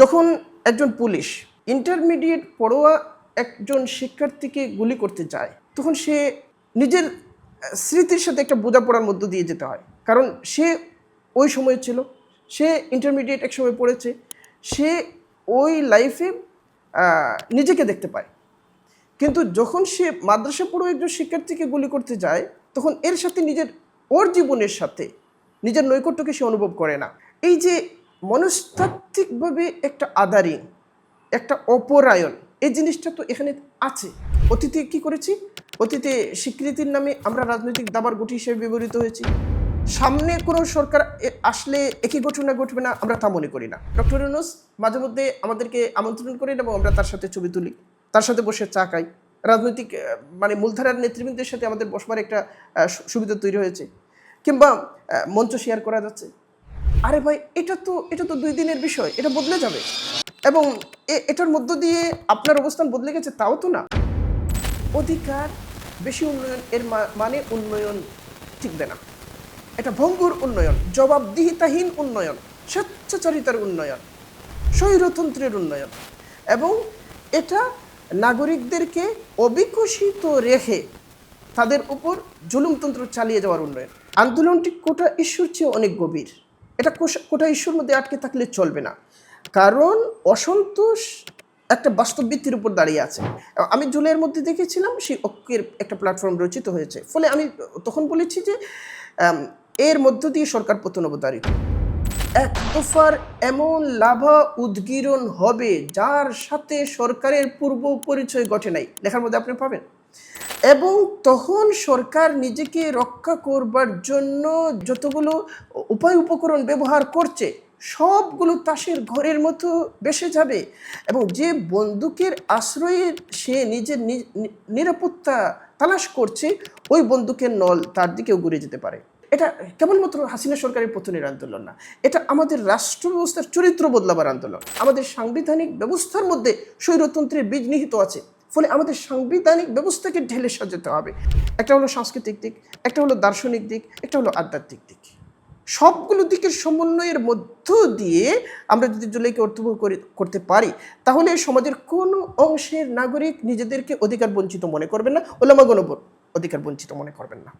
যখন একজন police intermediate পড়োয়া একজন শিক্ষার্থীকে গুলি করতে যায়, তখন সে নিজের স্মৃতির সাথে একটা বোঝাপড়ার মধ্য দিয়ে যেতে হয়। কারণ সে ওই সময় ছিল, সে ইন্টারমিডিয়েট এক সময় পড়েছে, সে ওই লাইফে নিজেকে দেখতে পায়। কিন্তু যখন সে মাদ্রাসা পড়ুয়া একজন শিক্ষার্থীকে গুলি করতে যায়, তখন এর সাথে নিজের ওর জীবনের সাথে নিজের নৈকট্যকে সে অনুভব করে না। এই যে মনস্তাত্ত্বিকভাবে একটা আদারিং, একটা অপরায়ণ, এই জিনিসটা তো এখানে আছে। অতীতে কি করেছি? অতীতে স্বীকৃতির নামে আমরা রাজনৈতিক দাবার গুটি হিসেবে ব্যবহৃত হয়েছি। সামনে কোনো সরকার আসলে একই ঘটনা ঘটবে না, আমরা তা মনে করি না। ডক্টর ইউনুস মাঝে মধ্যে আমাদেরকে আমন্ত্রণ করেন এবং আমরা তার সাথে ছবি তুলি, তার সাথে বসে চা খাই। রাজনৈতিক মানে মূলধারার নেতৃবৃন্দের সাথে আমাদের বসবার একটা সুবিধা তৈরি হয়েছে। কিংবা মঞ্চ শেয়ার করা যাচ্ছে। আরে ভাই, এটা তো এটা তো দুই দিনের বিষয়, এটা বদলে যাবে। এবং এটার মধ্য দিয়ে আপনার অবস্থান বদলে গেছে, তাও তো না। অধিকার বেশি উন্নয়ন, এর মানে উন্নয়ন টিকবে না। এটা ভঙ্গুর উন্নয়ন, জবাবদিহিতাহীন উন্নয়ন, স্বেচ্ছাচারিতার উন্নয়ন, স্বৈরতন্ত্রের উন্নয়ন। এবং এটা নাগরিকদেরকে অবিকশিত রেখে তাদের উপর জুলুমতন্ত্র চালিয়ে যাওয়ার উন্নয়ন। আন্দোলনটি কোটা ইস্যুর চেয়ে অনেক গভীর। এটা কোটা ইস্যুর মধ্যে আটকে থাকলে চলবে না। কারণ অসন্তোষ একটা বাস্তব ভিত্তির উপর দাঁড়িয়ে আছে। আমি জুলাইয়ের মধ্যে দেখেছিলাম, সেই ঐক্যের একটা প্ল্যাটফর্ম রচিত হয়েছে। ফলে আমি তখন বলেছি যে এর মধ্য দিয়ে সরকার পতন অবতারিত এক দফার এমন লাভা উদ্গীরণ হবে, যার সাথে সরকারের পূর্ব পরিচয় ঘটে নাই। লেখার মধ্যে আপনি পাবেন। এবং তখন সরকার নিজেকে রক্ষা করবার জন্য যতগুলো উপায় উপকরণ ব্যবহার করছে, সবগুলো তাসের ঘরের মতো বেসে যাবে এবং যে বন্দুকের আশ্রয়ে সে নিজের নিরাপত্তা তালাশ করছে, ওই বন্দুকের নল তার দিকেও ঘুরে যেতে পারে। এটা কেবলমাত্র হাসিনা সরকারের পতনের আন্দোলন না, এটা আমাদের রাষ্ট্র ব্যবস্থার চরিত্র বদলাবার আন্দোলন। আমাদের সাংবিধানিক ব্যবস্থার মধ্যে স্বৈরতন্ত্রের বীজ নিহিত আছে। ফলে আমাদের সাংবিধানিক ব্যবস্থাকে ঢেলে সাজাতে হবে। একটা হলো সাংস্কৃতিক দিক, একটা হলো দার্শনিক দিক, একটা হলো আধ্যাত্মিক দিক। সবগুলো দিকের সমন্বয়ের মধ্য দিয়ে আমরা যদি জুলাইকে অর্থবহ করে, করতে পারি, তাহলে সমাজের কোনো অংশের নাগরিক নিজেদেরকে অধিকার বঞ্চিত মনে করবেন না ওলামাগণ অধিকার বঞ্চিত মনে করবেন না।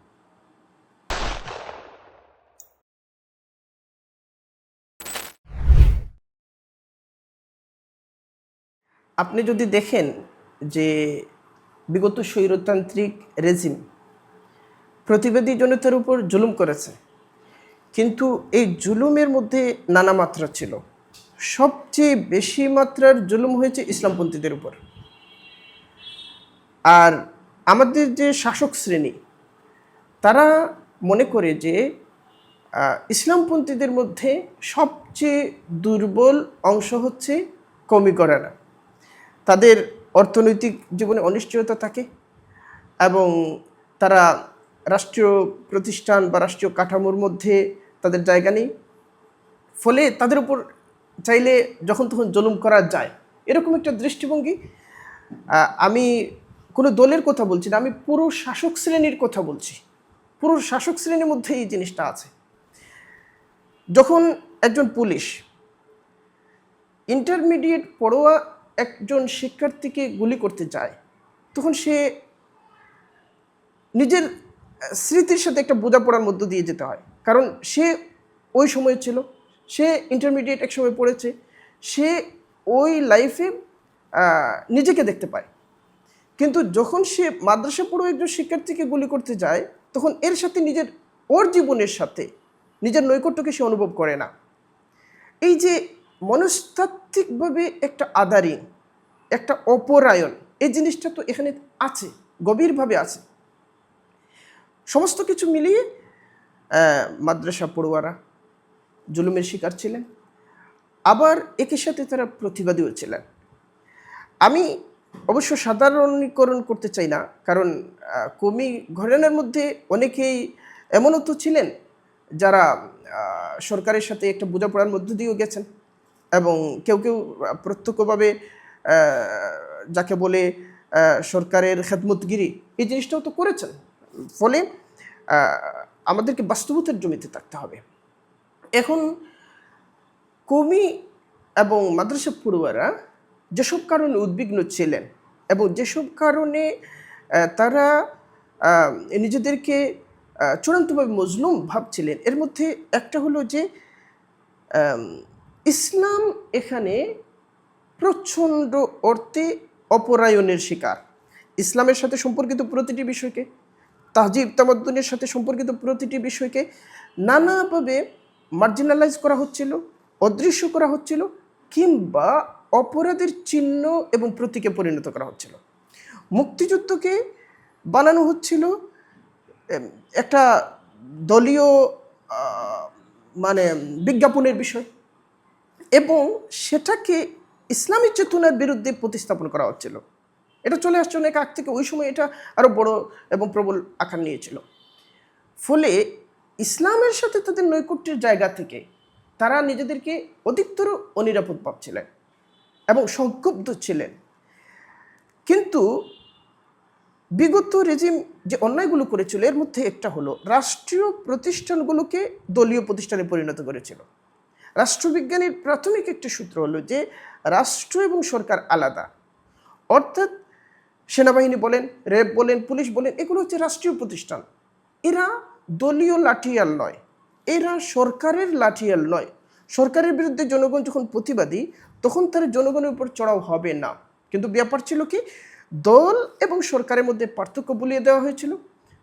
আপনি যদি দেখেন যে বিগত স্বৈরতান্ত্রিক রেজিম প্রতিবাদী জনতার উপর জুলুম করেছে। কিন্তু এই জুলুমের মধ্যে নানা মাত্রা ছিল। সবচেয়ে বেশি মাত্রার জুলুম হয়েছে ইসলামপন্থীদের উপর। আর আমাদের যে শাসক শ্রেণি, তারা মনে করে যে ইসলামপন্থীদের মধ্যে সবচেয়ে দুর্বল অংশ হচ্ছে কমি কমিকরারা তাদের অর্থনৈতিক জীবনে অনিশ্চয়তা থাকে এবং তারা রাষ্ট্রীয় প্রতিষ্ঠান বা রাষ্ট্রীয় কাঠামোর মধ্যে তাদের জায়গা নেই। ফলে তাদের উপর চাইলে যখন তখন জুলুম করা যায়। এরকম একটা দৃষ্টিভঙ্গি আমি কোনো দলের কথা বলছি না, আমি পুরো শাসক শ্রেণির কথা বলছি। পুরো শাসক শ্রেণির মধ্যে এই জিনিসটা আছে। যখন একজন পুলিশ ইন্টারমিডিয়েট পড়ুয়া একজন শিক্ষার্থীকে গুলি করতে যায়, তখন সে নিজের স্মৃতির সাথে একটা বোঝাপড়ার মধ্য দিয়ে যেতে হয়। কারণ সে ওই সময় ছিল, সে ইন্টারমিডিয়েট এক সময় পড়েছে, সে ওই লাইফে নিজেকে দেখতে পায়। কিন্তু যখন সে মাদ্রাসা পড়ুয়া একজন শিক্ষার্থীকে গুলি করতে যায়, তখন এর সাথে নিজের ওর জীবনের সাথে নিজের নৈকট্যকে সে অনুভব করে না। এই যে মনস্তাত্ত্বিকভাবে একটা আদারিং, একটা অপরায়ণ, এই জিনিসটা তো এখানে আছে, গভীরভাবে আছে। সমস্ত কিছু মিলিয়ে মাদ্রাসা পড়ুয়ারা জুলুমের শিকার ছিলেন, আবার একই সাথে তারা প্রতিবাদীও ছিলেন। আমি অবশ্য সাধারণীকরণ করতে চাই না, কারণ কমি ঘরানার মধ্যে অনেকেই এমনও তো ছিলেন যারা সরকারের সাথে একটা বোঝাপড়ার মধ্য দিয়েও গেছেন। এবং কেউ কেউ প্রত্যক্ষভাবে যাকে বলে সরকারের খেদমতগিরি, এই জিনিসটাও তো করেছেন। ফলে আমাদেরকে বাস্তবতার জমিতে থাকতে হবে। এখন, কমি এবং মাদ্রাসা পড়ুয়ারা যেসব কারণে উদ্বিগ্ন ছিলেন এবং যেসব কারণে তারা নিজেদেরকে চূড়ান্তভাবে মজলুম ভাবছিলেন, এর মধ্যে একটা হলো যে ইসলাম এখানে প্রচণ্ড অর্থে অপরায়ণের শিকার। ইসলামের সাথে সম্পর্কিত প্রতিটি বিষয়কে, তাহজিব তামাদ্দুনের সাথে সম্পর্কিত প্রতিটি বিষয়কে নানাভাবে মার্জিনালাইজ করা হচ্ছিল, অদৃশ্য করা হচ্ছিল কিংবা অপরাধের চিহ্ন এবং প্রতীকে পরিণত করা হচ্ছিল। মুক্তিযুদ্ধকে বানানো হচ্ছিল একটা দলীয় মানে বিজ্ঞাপনের বিষয়। এবং সেটাকে ইসলামী চেতনার বিরুদ্ধে প্রতিস্থাপন করা হচ্ছিল। এটা চলে আসছে অনেক আগ থেকে, ওই সময় এটা আরও বড় এবং প্রবল আকার নিয়েছিল। ফলে ইসলামের সাথে তাদের নৈকট্যের জায়গা থেকে তারা নিজেদেরকে অধিকতর অনিরাপদ ভাবছিলেন এবং সংক্ষুব্ধ ছিলেন। কিন্তু বিগত রেজিম যে অন্যায়গুলো করেছিল, এর মধ্যে একটা হলো, রাষ্ট্রীয় প্রতিষ্ঠানগুলোকে দলীয় প্রতিষ্ঠানে পরিণত করেছিল। রাষ্ট্রবিজ্ঞানের প্রাথমিক একটি সূত্র হলো যে রাষ্ট্র এবং সরকার আলাদা। অর্থাৎ সেনাবাহিনী বলেন, র্যাব বলেন, পুলিশ বলেন, এগুলো হচ্ছে রাষ্ট্রীয় প্রতিষ্ঠান। এরা দলীয় লাঠিয়াল নয়। এরা সরকারের লাঠিয়াল নয়। সরকারের বিরুদ্ধে জনগণ যখন প্রতিবাদী, তখন তারা জনগণের উপর চড়াও হবে না। কিন্তু ব্যাপার ছিল কি, দল এবং সরকারের মধ্যে পার্থক্য বলিয়ে দেওয়া হয়েছিল।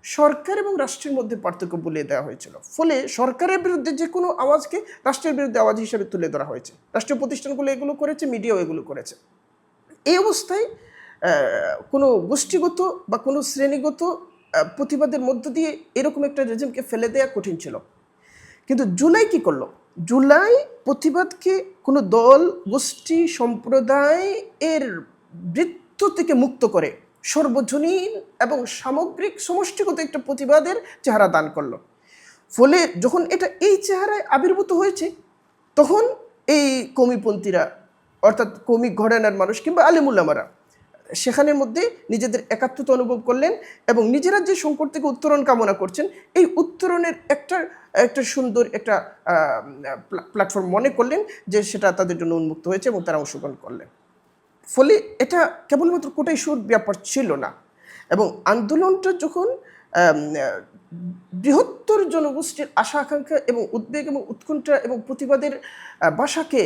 সরকার এবং রাষ্ট্রের মধ্যে পার্থক্য বলিয়ে দেওয়া হয়েছিল। ফলে সরকারের বিরুদ্ধে যে কোনো আওয়াজকে রাষ্ট্রের বিরুদ্ধে আওয়াজ হিসেবে তুলে ধরা হয়েছে। রাষ্ট্রীয় প্রতিষ্ঠানগুলো এগুলো করেছে, মিডিয়াও এগুলো করেছে। এই অবস্থায় কোনো গোষ্ঠীগত বা কোনো শ্রেণীগত প্রতিবাদের মধ্য দিয়ে এরকম একটা রেজিমকে ফেলে দেওয়া কঠিন ছিল। কিন্তু জুলাই কি করল? জুলাই প্রতিবাদকে কোনো দল, গোষ্ঠী, সম্প্রদায় এর বৃত্ত থেকে মুক্ত করে সর্বজনীন এবং সামগ্রিক সমষ্টিগত একটা প্রতিবাদের চেহারা দান করল। ফলে যখন এটা এই চেহারায় আবির্ভূত হয়েছে, তখন এই কমিপন্থীরা, অর্থাৎ কমি ঘরানার মানুষ কিংবা আলিমুল্লামারা সেখানের মধ্যে নিজেদের একাত্মতা অনুভব করলেন এবং নিজেরা যে সংকট থেকে উত্তরণ কামনা করছেন, এই উত্তরণের একটা একটা সুন্দর একটা প্ল্যাটফর্ম মনে করলেন যে সেটা তাদের জন্য উন্মুক্ত হয়েছে এবং তারা অংশগ্রহণ করলেন। ফলে এটা কেবলমাত্র কোটাই সুর ব্যাপার ছিল না। এবং আন্দোলনটা যখন বৃহত্তর জনগোষ্ঠীর আশা আকাঙ্ক্ষা এবং উদ্বেগ এবং উৎকণ্ঠা এবং প্রতিবাদের বাসাকে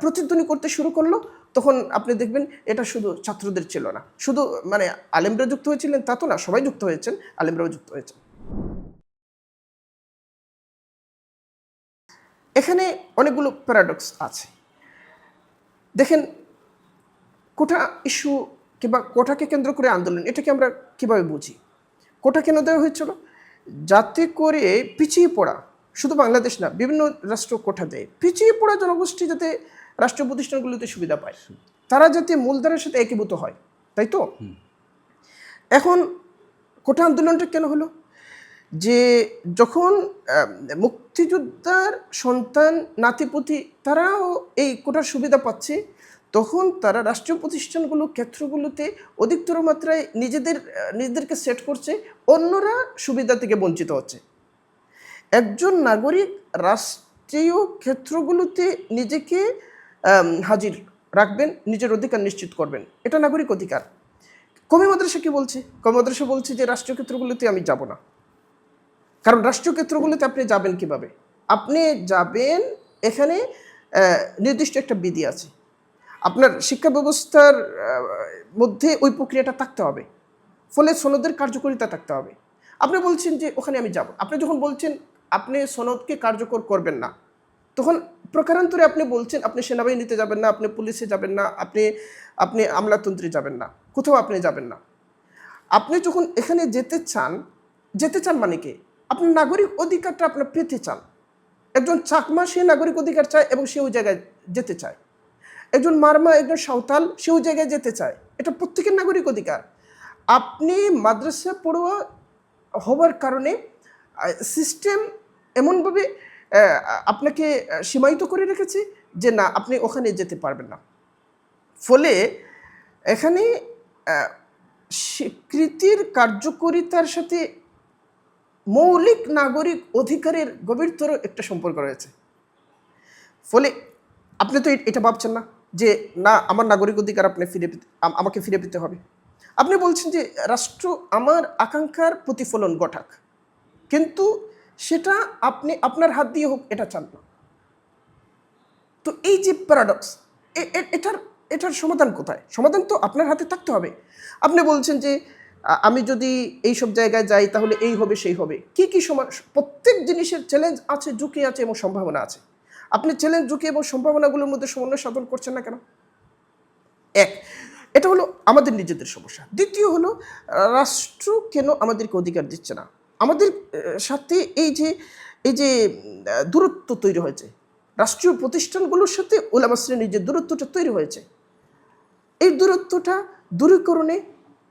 প্রতিধ্বনি করতে শুরু করল, তখন আপনি দেখবেন এটা শুধু ছাত্রদের ছিল না। শুধু মানে আলেমরা যুক্ত হয়েছিলেন তা তো না, সবাই যুক্ত হয়েছেন, আলেমরাও যুক্ত হয়েছেন। এখানে অনেকগুলো প্যারাডক্স আছে। দেখেন কোটা ইস্যু কিংবা কোটাকে কেন্দ্র করে আন্দোলন এটাকে আমরা কীভাবে বুঝি? কোটা কেন দেওয়া হয়েছিল? যাতে করে পিছিয়ে পড়া শুধু বাংলাদেশ না বিভিন্ন রাষ্ট্র কোটা দেয়। পিছিয়ে পড়া জনগোষ্ঠী যাতে রাষ্ট্র প্রতিষ্ঠানগুলোতে সুবিধা পায়। তারা যাতে মূলধারের সাথে একীভূত হয় তাই তো? এখন কোটা আন্দোলনটা কেন হলো? যে যখন মুক্তিযোদ্ধার সন্তান নাতিপুতি তারাও এই কোটার সুবিধা পাচ্ছে তখন তারা রাষ্ট্রীয় প্রতিষ্ঠানগুলো, ক্ষেত্রগুলোতে অধিকতর মাত্রায় নিজেদের, নিজেদেরকে সেট করছে, অন্যরা সুবিধা থেকে বঞ্চিত হচ্ছে। একজন নাগরিক রাষ্ট্রীয় ক্ষেত্রগুলোতে নিজেকে হাজির রাখবেন, নিজের অধিকার নিশ্চিত করবেন। এটা নাগরিক অধিকার। কমি মাদ্রাসা কি বলছে? কমি মাদ্রাসা বলছে যে, রাষ্ট্রীয় ক্ষেত্রগুলোতে আমি যাব না। কারণ রাষ্ট্রীয় ক্ষেত্রগুলোতে আপনি যাবেন কীভাবে? আপনি যাবেন, এখানে নির্দিষ্ট একটা বিধি আছে। আপনার শিক্ষা ব্যবস্থার মধ্যে ওই প্রক্রিয়াটা থাকতে হবে। ফলে সনদের কার্যকরিতা থাকতে হবে। আপনি বলছেন যে, ওখানে আমি যাব। আপনি যখন বলছেন, আপনি সনদকে কার্যকর করবেন না, তখন প্রকারান্তরে আপনি বলছেন, আপনি সেনাবাহিনীতে যাবেন না, আপনি পুলিশে যাবেন না, আপনি আপনি আমলাতন্ত্রে যাবেন না, কোথাও আপনি যাবেন না। আপনি যখন এখানে যেতে চান যেতে চান মানে কি? আপনার নাগরিক অধিকারটা আপনার পেতে চান। একজন চাকমা, সে নাগরিক অধিকার চায় এবং সে ওই জায়গায় যেতে চায়। একজন মারমা, একজন সাঁওতাল সে ওই জায়গায় যেতে চায়। এটা প্রত্যেকের নাগরিক অধিকার। আপনি মাদ্রাসা পড়ুয়া হওয়ার কারণে সিস্টেম এমনভাবে আপনাকে সীমায়িত করে রেখেছে যে না, আপনি ওখানে যেতে পারবেন না। ফলে এখানে স্বীকৃতির কার্যকরিতার সাথে মৌলিক নাগরিক অধিকারের গভীরতর একটা সম্পর্ক রয়েছে। ফলে আপনি তো এটা ভাবছেন না। যে, না, আমার নাগরিক অধিকার আপনি ফিরে পেতে আমাকে ফিরে পেতে হবে। আপনি বলছেন যে, রাষ্ট্র আমার আকাঙ্ক্ষার প্রতিফলন ঘটাক। কিন্তু সেটা আপনি, আপনার হাত দিয়ে হোক, এটা চান না। তো এই যে প্যারাডক্স এটার এটার সমাধান কোথায়? সমাধান তো আপনার হাতে থাকতে হবে। আপনি বলছেন যে আমি যদি এই সব জায়গায় যাই, তাহলে এই হবে, সেই হবে। কি কি সমা, প্রত্যেক জিনিসের চ্যালেঞ্জ আছে, ঝুঁকি আছে এবং সম্ভাবনা আছে। আপনি চ্যালেঞ্জ, ঝুঁকি এবং সম্ভাবনাগুলোর মধ্যে সমন্বয় সাধন করছেন না কেন? এক, এটা হলো আমাদের নিজেদের সমস্যা। দ্বিতীয় হলো, রাষ্ট্র কেন আমাদেরকে অধিকার দিচ্ছে না? আমাদের সাথে এই যে এই যে দূরত্ব তৈরি হয়েছে, রাষ্ট্রীয় প্রতিষ্ঠানগুলোর সাথে ওলামা শ্রেণির যে দূরত্বটা তৈরি হয়েছে, এই দূরত্বটা দূরীকরণে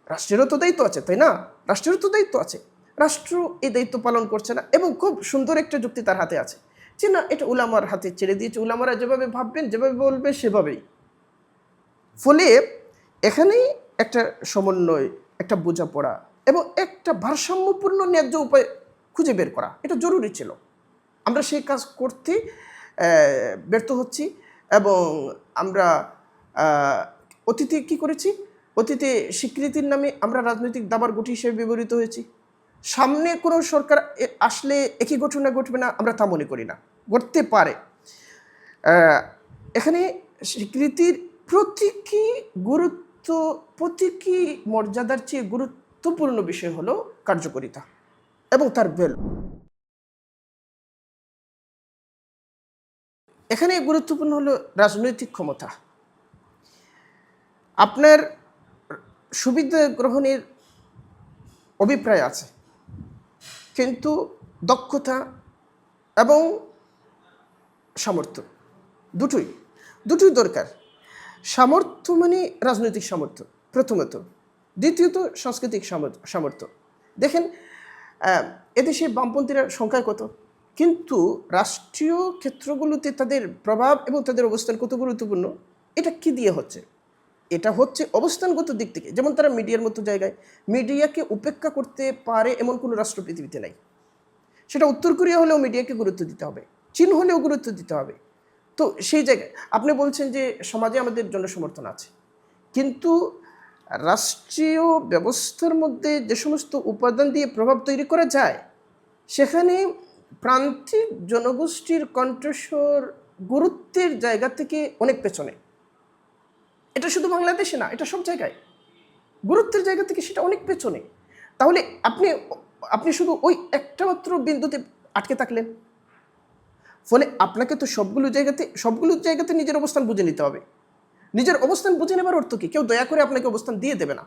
রাষ্ট্রেরও তো দায়িত্ব আছে, তাই না? রাষ্ট্রেরও তো দায়িত্ব আছে। রাষ্ট্র এই দায়িত্ব পালন করছে না এবং খুব সুন্দর একটা যুক্তি তার হাতে আছে। যে না, এটা উলামার হাতে ছেড়ে দিয়েছে। উলামারা যেভাবে ভাববেন, যেভাবে বলবে, সেভাবেই। ফলে এখানেই একটা সমন্বয়, একটা বোঝাপড়া এবং একটা ভারসাম্যপূর্ণ ন্যায্য উপায় খুঁজে বের করা, এটা জরুরি ছিল। আমরা সেই কাজ করতে ব্যর্থ হচ্ছি এবং আমরা অতীতে কি করেছি? অতীতে স্বীকৃতির নামে আমরা রাজনৈতিক দাবার গুটি হিসেবে ব্যবহৃত হয়েছি। সামনে কোনো সরকার আসলে একই ঘটনা ঘটবে না, আমরা তা মনে করি না। ঘটতে পারে। এখানে স্বীকৃতির প্রতীকী গুরুত্ব প্রতীকী মর্যাদার চেয়ে গুরুত্বপূর্ণ বিষয় হলো কার্যকরিতা এবং তার বেল এখানে গুরুত্বপূর্ণ হলো রাজনৈতিক ক্ষমতা। আপনার সুবিধা গ্রহণের অভিপ্রায় আছে, কিন্তু দক্ষতা এবং সামর্থ্য। দুটোই। দুটোই দরকার। সামর্থ্য মানে রাজনৈতিক সামর্থ্য, প্রথমত। দ্বিতীয়ত, সাংস্কৃতিক সামর্থ্য দেখেন এদেশে বামপন্থীরা সংখ্যায় কত? কিন্তু রাষ্ট্রীয় ক্ষেত্রগুলোতে তাদের প্রভাব এবং তাদের অবস্থান কত গুরুত্বপূর্ণ? এটা কি দিয়ে হচ্ছে? এটা হচ্ছে অবস্থানগত দিক থেকে। যেমন তারা মিডিয়ার মতো জায়গায়, মিডিয়াকে উপেক্ষা করতে পারে এমন কোনো রাষ্ট্র পৃথিবীতে নাই। সেটা উত্তর কোরিয়া হলেও মিডিয়াকে গুরুত্ব দিতে হবে। চীন হলেও গুরুত্ব দিতে হবে। তো সেই জায়গায় আপনি বলছেন যে সমাজে আমাদের জনসমর্থন আছে। কিন্তু রাষ্ট্রীয় ব্যবস্থার মধ্যে যে সমস্ত উপাদান দিয়ে প্রভাব তৈরি করা যায়, সেখানে প্রান্তিক জনগোষ্ঠীর কণ্ঠস্বর গুরুত্বের জায়গা থেকে অনেক পেছনে। এটা শুধু বাংলাদেশে না, এটা সব জায়গায়। গুরুত্বের জায়গা থেকে সেটা অনেক পেছনে। তাহলে আপনি আপনি শুধু ওই একটা মাত্র বিন্দুতে আটকে থাকলেন। ফলে আপনাকে তো সবগুলো জায়গাতে সবগুলো জায়গাতে নিজের অবস্থান বুঝে নিতে হবে। নিজের অবস্থান বুঝে নেবার অর্থ কী? কেউ দয়া করে আপনাকে অবস্থান দিয়ে দেবে না।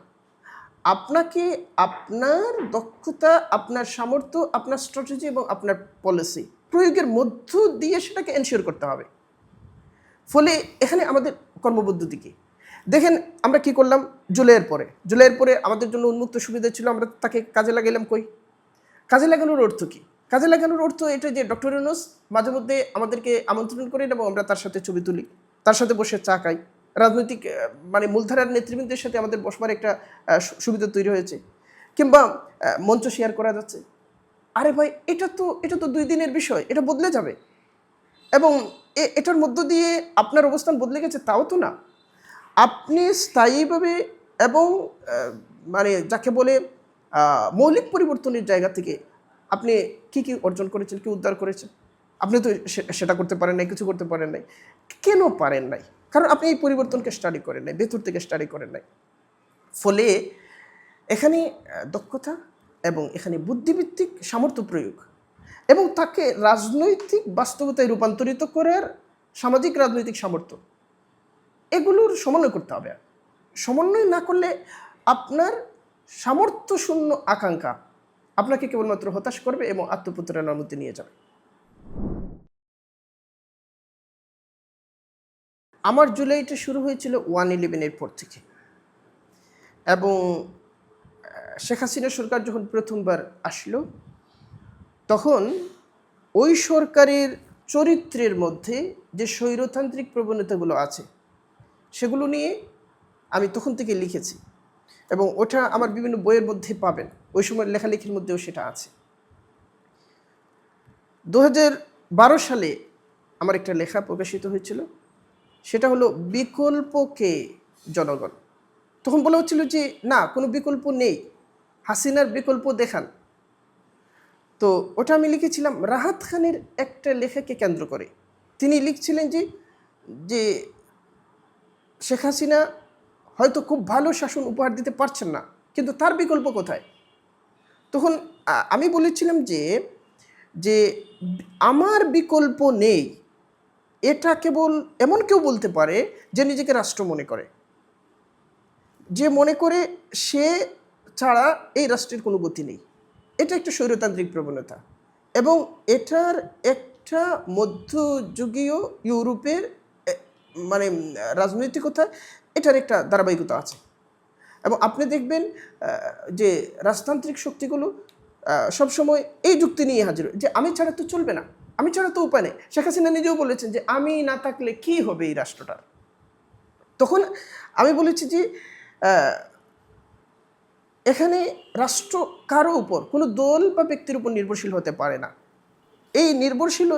আপনাকে আপনার দক্ষতা, আপনার সামর্থ্য, আপনার স্ট্র্যাটেজি এবং আপনার পলিসি প্রয়োগের মধ্য দিয়ে সেটাকে এনশিওর করতে হবে। ফলে এখানে আমাদের কর্মপদ্ধতি কি? দেখেন, আমরা কি করলাম? জুলাইয়ের পরে। জুলাইয়ের পরে আমাদের জন্য উন্মুক্ত সুবিধা ছিল, আমরা তাকে কাজে লাগাইলাম কই? কাজে লাগানোর অর্থ কি? কাজে লাগানোর অর্থ এটা যে ডক্টর ইউনুস মাঝে মধ্যে আমাদেরকে আমন্ত্রণ করেন এবং আমরা তার সাথে ছবি তুলি, তার সাথে বসে চা খাই। রাজনৈতিক মানে মূলধারার নেতৃবৃন্দের সাথে আমাদের বসবার একটা সুবিধা তৈরি হয়েছে। কিংবা মঞ্চ শেয়ার করা যাচ্ছে। আরে ভাই, এটা তো এটা তো দুই দিনের বিষয়, এটা বদলে যাবে। এবং এটার মধ্য দিয়ে আপনার অবস্থান বদলে গেছে তাও তো না। আপনি স্থায়ীভাবে এবং মানে যাকে বলে মৌলিক পরিবর্তনের জায়গা থেকে আপনি কি কি অর্জন করেছেন, কি উদ্ধার করেছেন? আপনি তো সেটা করতে পারেন নাই, কিছু করতে পারেন নাই। কেন পারেন নাই? কারণ আপনি এই পরিবর্তনকে স্টাডি করেন নাই, ভেতর থেকে স্টাডি করেন নাই। ফলে এখানে দক্ষতা এবং এখানে বুদ্ধিভিত্তিক সামর্থ্য প্রয়োগ এবং তাকে রাজনৈতিক বাস্তবতায় রূপান্তরিত করার সামাজিক রাজনৈতিক সামর্থ্য, এগুলোর সমন্বয় করতে হবে। সমন্বয় না করলে আপনার সামর্থ্য শূন্য আকাঙ্ক্ষা আপনাকে কেবলমাত্র হতাশ করবে এবং আত্মপ্রতারণার মধ্যে নিয়ে যাবে। আমার জুলাইটা শুরু হয়েছিল ওয়ান ইলেভেনের পর থেকে। এবং শেখ হাসিনা সরকার যখন প্রথমবার আসলো, তখন ওই সরকারের চরিত্রের মধ্যে যে স্বৈরতান্ত্রিক প্রবণতাগুলো আছে, সেগুলো নিয়ে আমি তখন থেকে লিখেছি। এবং ওটা আমার বিভিন্ন বইয়ের মধ্যে পাবেন। ওই সময় লেখালেখির মধ্যেও সেটা আছে। দু বারো সালে আমার একটা লেখা প্রকাশিত হয়েছিল। সেটা হলো, বিকল্পকে জনগণ। তখন বলা হচ্ছিল যে, না, কোনো বিকল্প নেই। হাসিনার বিকল্প দেখান। তো ওটা আমি লিখেছিলাম, রাহাত খানের একটা লেখাকে কেন্দ্র করে। তিনি লিখছিলেন যে যে শেখ হাসিনা হয়তো খুব ভালো শাসন উপহার দিতে পারছেন না, কিন্তু তার বিকল্প কোথায়? তখন আমি বলেছিলাম যে যে আমার বিকল্প নেই। এটা কেবল এমন কেউ বলতে পারে যে নিজেকে রাষ্ট্র মনে করে। যে মনে করে সে ছাড়া এই রাষ্ট্রের কোনো গতি নেই। এটা একটা স্বৈরতান্ত্রিক প্রবণতা। এবং এটার একটা মধ্যযুগীয় ইউরোপের মানে রাজনৈতিকতা, এটার একটা ধারাবাহিকতা আছে। এবং আপনি দেখবেন যে রাজতান্ত্রিক শক্তিগুলো সবসময় এই যুক্তি নিয়ে হাজির যে আমি ছাড়া তো চলবে না, আমি ছাড়া তো উপায় নেই। শেখ হাসিনা নিজেও বলেছেন যে আমি না থাকলে কি হবে এই রাষ্ট্রটার তখন আমি বলেছি যে এখানে রাষ্ট্র কারও উপর, কোনো দল বা ব্যক্তির উপর নির্ভরশীল হতে পারে না। এই নির্ভরশীল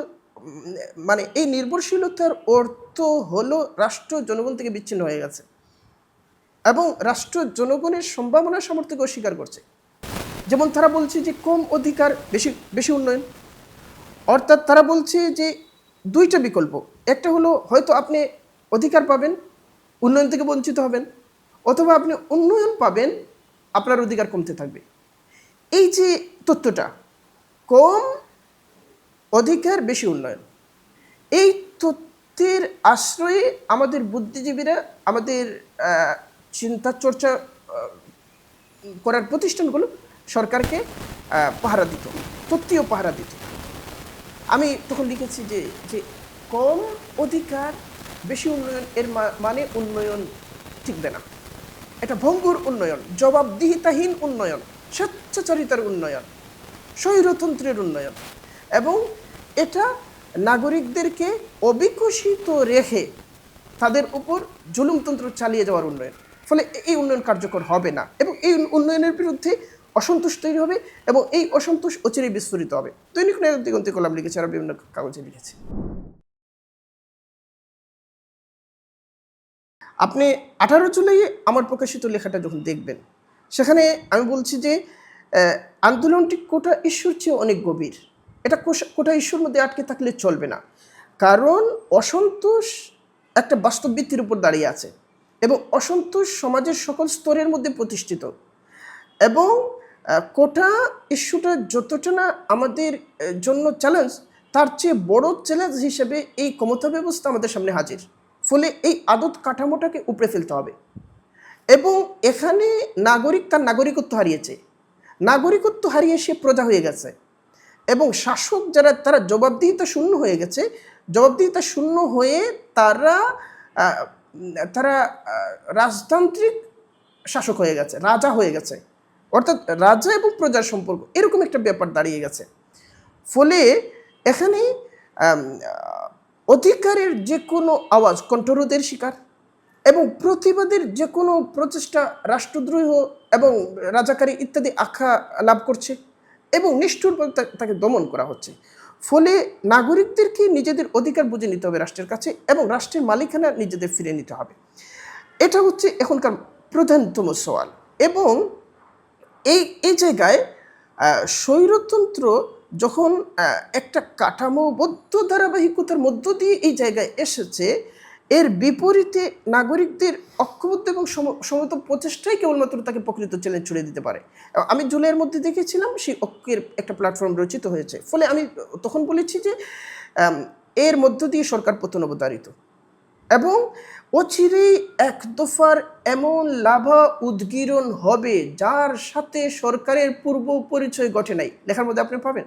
মানে এই নির্ভরশীলতার অর্থ হলো রাষ্ট্র জনগণ থেকে বিচ্ছিন্ন হয়ে গেছে। এবং রাষ্ট্র জনগণের সম্ভাবনা সামর্থ্যকে অস্বীকার করছে। যেমন তারা বলছে যে কম অধিকার, বেশি বেশি উন্নয়ন। অর্থাৎ তারা বলছে যে দুইটা বিকল্প। একটা হলো হয়তো আপনি অধিকার পাবেন, উন্নয়ন থেকে বঞ্চিত হবেন, অথবা আপনি উন্নয়ন পাবেন, আপনার অধিকার কমতে থাকবে। এই যে তথ্যটা, কম অধিকার, বেশি উন্নয়ন। এই তথ্যের আশ্রয়ে আমাদের বুদ্ধিজীবীরা, আমাদের চিন্তা চর্চা করার প্রতিষ্ঠানগুলো সরকারকে পাহারা দিত তত্ত্বীয় পাহারা দিত। আমি তখন লিখেছি যে যে কম অধিকার, বেশি উন্নয়ন, এর মানে উন্নয়ন ঠিকবে না এটা ভঙ্গুর উন্নয়ন, জবাবদিহিতাহীন উন্নয়ন, স্বেচ্ছাচারিতার উন্নয়ন, স্বৈরতন্ত্রের উন্নয়ন। এবং এটা নাগরিকদেরকে অবিকশিত রেখে তাদের উপর জুলুমতন্ত্র চালিয়ে যাওয়ার উন্নয়ন। ফলে এই উন্নয়ন কার্যকর হবে না এবং এই উন্নয়নের বিরুদ্ধে অসন্তোষ তৈরি হবে এবং এই অসন্তোষ অচিরেই বিস্ফোরিত হবে। দৈনিক নায়ক দিগন্তে কলাম লিখেছে আর বিভিন্ন কাগজে লিখেছে। আপনি আঠারো জুলাই আমার প্রকাশিত লেখাটা যখন দেখবেন, সেখানে আমি বলছি যে আন্দোলনটি কোটা ইস্যুর চেয়ে অনেক গভীর। এটা কোটা ইস্যুর মধ্যে আটকে থাকলে চলবে না। কারণ অসন্তোষ একটা বাস্তব ভিত্তির উপর দাঁড়িয়ে আছে। এবং অসন্তোষ সমাজের সকল স্তরের মধ্যে প্রতিষ্ঠিত। এবং কোটা ইস্যুটা যতটা না আমাদের জন্য চ্যালেঞ্জ তার চেয়ে বড় চ্যালেঞ্জ হিসেবে এই ক্ষমতা ব্যবস্থা আমাদের সামনে হাজির। ফলে এই আদত কাঠামোটাকে উপড়ে ফেলতে হবে। এবং এখানে নাগরিক তার নাগরিকত্ব হারিয়েছে। নাগরিকত্ব হারিয়ে সে প্রজা হয়ে গেছে। এবং শাসক যারা, তারা জবাবদিহিতা শূন্য হয়ে গেছে। জবাবদিহিতা শূন্য হয়ে তারা তারা রাজতান্ত্রিক শাসক হয়ে গেছে, রাজা হয়ে গেছে। অর্থাৎ রাজা এবং প্রজার সম্পর্ক, এরকম একটা ব্যাপার দাঁড়িয়ে গেছে। ফলে এখানে অধিকারের যে কোনো আওয়াজ, কণ্ঠরোধের শিকার এবং প্রতিবাদের যে কোনো প্রচেষ্টা রাষ্ট্রদ্রোহ এবং রাজাকারী ইত্যাদি আখ্যা লাভ করছে এবং নিষ্ঠুরভাবে তাকে দমন করা হচ্ছে। ফলে নাগরিকদেরকে নিজেদের অধিকার বুঝে নিতে হবে রাষ্ট্রের কাছে এবং রাষ্ট্রের মালিকানা নিজেদের ফিরে নিতে হবে? এটা হচ্ছে এখনকার প্রধানতম সওয়াল। এবং এই এই জায়গায় স্বৈরতন্ত্র যখন একটা কাঠামোবদ্ধ ধারাবাহিকতার মধ্য দিয়ে এই জায়গায় এসেছে, এর বিপরীতে নাগরিকদের ঐক্যবদ্ধ এবং সম- সমত প্রচেষ্টাই কেবলমাত্র তাকে প্রকৃত চ্যালেঞ্জ ছুড়ে দিতে পারে। আমি জুলাইয়ের মধ্যে দেখেছিলাম, সেই ঐক্যের একটা প্ল্যাটফর্ম রচিত হয়েছে। ফলে আমি তখন বলেছি যে এর মধ্য দিয়ে সরকার পতন অবতারিত এবং অচিরেই এক দফার এমন লাভা উদ্গীরণ হবে, যার সাথে সরকারের পূর্ব পরিচয় ঘটে নাই। লেখার মধ্যে আপনি পাবেন।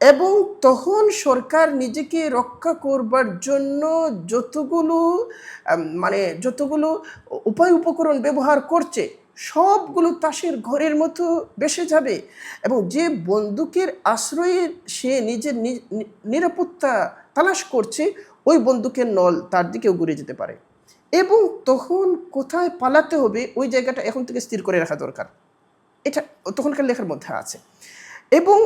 এবং তখন সরকার নিজেকে রক্ষা করবার জন্য যতগুলো মানে যতগুলো উপায় উপকরণ ব্যবহার করছে সবগুলো তাসের ঘরের মতো বেসে যাবে এবং যে বন্দুকের আশ্রয়ে সে নিজের নিরাপত্তা তালাশ করছে, ওই বন্দুকের নল তার দিকেও ঘুরে যেতে পারে। এবং তখন কোথায় পালাতে হবে, ওই জায়গাটা এখন থেকে স্থির করে রাখা দরকার। এটা তখনকার লেখার মধ্যে আছে। এবং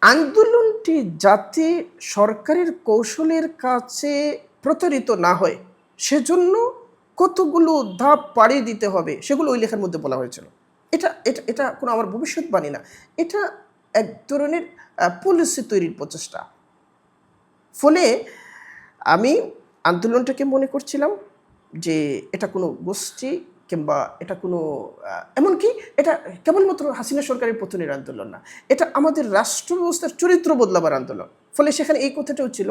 আন্দোলনটি যাতে সরকারের কৌশলের কাছে প্রতারিত না হয়, সেজন্য কতগুলো ধাপ পাড়ি দিতে হবে, সেগুলো ওই লেখার মধ্যে বলা হয়েছিল। এটা এটা এটা কোনো আমার ভবিষ্যৎবাণী না। এটা এক ধরনের পলিসি তৈরির প্রচেষ্টা। ফলে আমি আন্দোলনটাকে মনে করছিলাম যে এটা কোনো গোষ্ঠী কিংবা এটা কোনো এমনকি এটা কেবলমাত্র হাসিনা সরকারের পতনের আন্দোলন না। এটা আমাদের রাষ্ট্র ব্যবস্থার চরিত্র বদলাবার আন্দোলন। ফলে সেখানে এই কথাটাও ছিল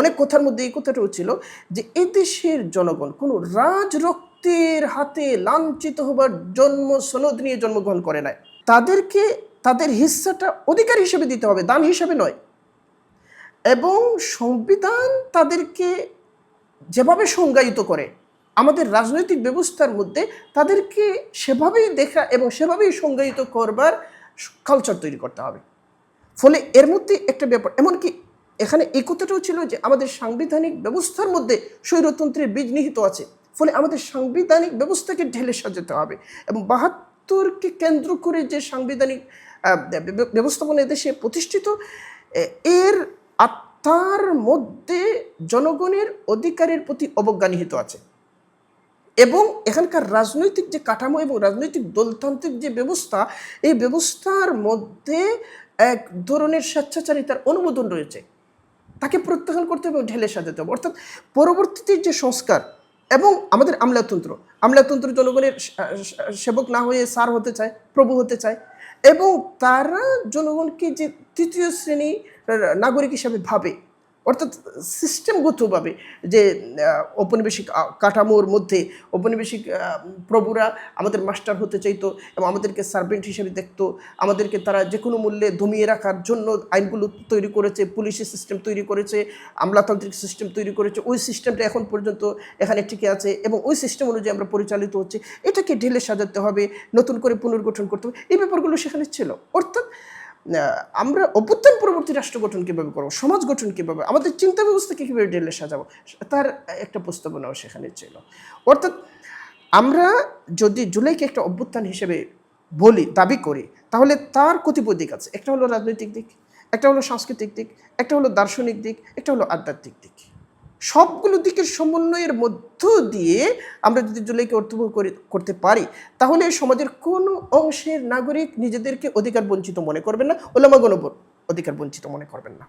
অনেক কথার মধ্যে এই কথাটাও ছিল যে এদেশের জনগণ কোনো রাজরক্তের হাতে লাঞ্ছিত হবার জন্ম সনদ নিয়ে জন্মগ্রহণ করে নাই। তাদেরকে তাদের হিস্সাটা অধিকার হিসেবে দিতে হবে, দান হিসেবে নয়। এবং সংবিধান তাদেরকে যেভাবে সংজ্ঞায়িত করে, আমাদের রাজনৈতিক ব্যবস্থার মধ্যে তাদেরকে সেভাবেই দেখা এবং সেভাবেই সংজ্ঞায়িত করবার কালচার তৈরি করতে হবে। ফলে এর মধ্যে একটা ব্যাপার, এমনকি এখানে এই কথাটাও ছিল যে আমাদের সাংবিধানিক ব্যবস্থার মধ্যে স্বৈরতন্ত্রের বীজ নিহিত আছে। ফলে আমাদের সাংবিধানিক ব্যবস্থাকে ঢেলে সাজাতে হবে এবং বাহাত্তরকে কেন্দ্র করে যে সাংবিধানিক ব্যবস্থাপনা দেশে প্রতিষ্ঠিত এর আত্মার মধ্যে জনগণের অধিকারের প্রতি অবজ্ঞা নিহিত আছে। এবং এখানকার রাজনৈতিক যে কাঠামো এবং রাজনৈতিক দলতান্ত্রিক যে ব্যবস্থা, এই ব্যবস্থার মধ্যে এক ধরনের স্বেচ্ছাচারিতার অনুমোদন রয়েছে। তাকে প্রত্যাখ্যান করতে হবে ঢেলে সাজাতে হবে অর্থাৎ পরবর্তীতে যে সংস্কার এবং আমাদের আমলাতন্ত্র আমলাতন্ত্র জনগণের সেবক না হয়ে সার হতে চায়, প্রভু হতে চায় এবং তারা জনগণকে যে তৃতীয় শ্রেণি নাগরিক হিসাবে ভাবে অর্থাৎ সিস্টেমগতভাবে যে ঔপনিবেশিক কাঠামোর মধ্যে ঔপনিবেশিক প্রভুরা আমাদের মাস্টার হতে চাইতো এবং আমাদেরকে সার্ভেন্ট হিসেবে দেখতো। আমাদেরকে তারা যে কোনো মূল্যে দমিয়ে রাখার জন্য আইনগুলো তৈরি করেছে, পুলিশি সিস্টেম তৈরি করেছে, আমলাতান্ত্রিক সিস্টেম তৈরি করেছে। ওই সিস্টেমটা এখন পর্যন্ত এখানে টিকে আছে এবং ওই সিস্টেম অনুযায়ী আমরা পরিচালিত হচ্ছে। এটাকে ঢেলে সাজাতে হবে, নতুন করে পুনর্গঠন করতে হবে। এই ব্যাপারগুলো সেখানে ছিল। অর্থাৎ আমরা অভ্যুত্থান পরবর্তী রাষ্ট্র গঠন কীভাবে করব, সমাজ গঠন কীভাবে, আমাদের চিন্তা ব্যবস্থাকে কীভাবে ডেলে সাজাবো, তার একটা প্রস্তাবনাও সেখানে ছিল। অর্থাৎ আমরা যদি জুলাইকে একটা অভ্যুত্থান হিসেবে বলি, দাবি করি, তাহলে তার কতিপয় দিক আছে। একটা হলো রাজনৈতিক দিক, একটা হলো সাংস্কৃতিক দিক, একটা হলো দার্শনিক দিক, একটা হলো আধ্যাত্মিক দিক। সবগুলো দিকের সমন্বয়ের মধ্য দিয়ে আমরা যদি জুলাইকে অর্থবহ করে, করতে পারি, তাহলে সমাজের কোনো অংশের নাগরিক নিজেদেরকে অধিকার বঞ্চিত মনে করবেন না, ওলামাগণ অধিকার বঞ্চিত মনে করবেন না।